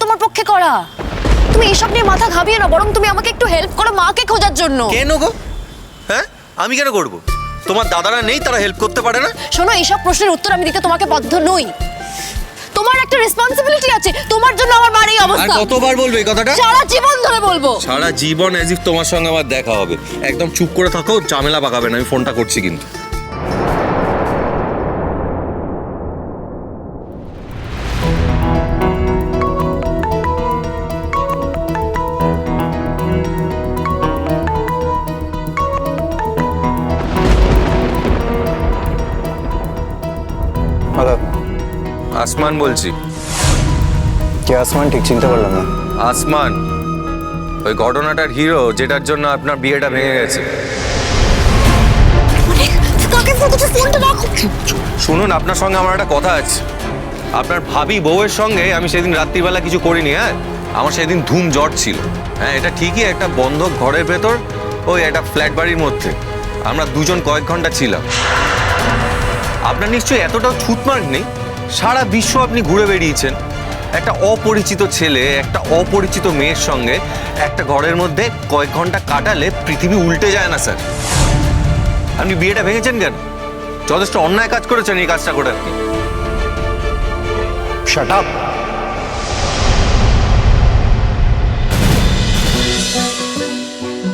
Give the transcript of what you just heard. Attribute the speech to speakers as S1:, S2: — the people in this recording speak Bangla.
S1: তোমার পক্ষে করা। তুমি এসব নিয়ে মাথা ঘাবিয়ে না বরং তুমি আমাকে একটু হেল্প করো মাকে খোঁজার জন্য।
S2: কেন গো? হ্যাঁ? আমি কেন করব? তোমার দাদারা নেই তারা হেল্প করতে পারে না?
S1: শোনো এইসব প্রশ্নের উত্তর আমি দিতে তোমাকে বাধ্য নই। তোমার একটা রেসপন্সিবিলিটি আছে তোমার জন্য আমার বাড়ি
S2: আর
S1: অবস্থা।
S2: কতবার বলবে এই কথাটা?
S1: সারা জীবন ধরে বলব।
S2: সারা জীবন অ্যাজ ইফ তোমার সঙ্গে আমার দেখা হবে। একদম চুপ করে থাকো ঝামেলা পাকাবে না আমি ফোনটা করছি কিন্তু।
S3: হ্যালো।
S2: আসমান বলছি।
S3: কে আসমান? ঠিক চিনতে পারলাম না।
S2: আসমান। ওই ঘটনাটার হিরো যেটার জন্য আপনার বিয়েটা ভেঙে গেছে। শুনুন আপনার সঙ্গে আমার একটা কথা আছে। আপনার ভাবি বউয়ের সঙ্গে আমি সেদিন রাত্রিবেলা কিছু করিনি হ্যাঁ? আমার সেদিন ধুম জ্বর ছিল। হ্যাঁ এটা ঠিকই একটা বন্ধ ঘরের ভেতর ওই একটা ফ্ল্যাট বাড়ির মধ্যে। আমরা দুজন কয়েক ঘণ্টা ছিলাম। আপনার নিশ্চয়ই এতটাও ছুটমার্ক নেই? সারা বিশ্ব আপনি ঘুরে বেরিয়েছেন একটা অপরিচিত ছেলে, একটা অপরিচিত মেয়ের সঙ্গে একটা ঘরের মধ্যে কয়েক ঘণ্টা কাটালে পৃথিবী উল্টে যায় না, স্যার। আপনি বিয়েটা ভেঙেছেন কেন? যথেষ্ট অন্যায় কাজ করেছেন এই কাজটা করে আপনি।
S3: Shut up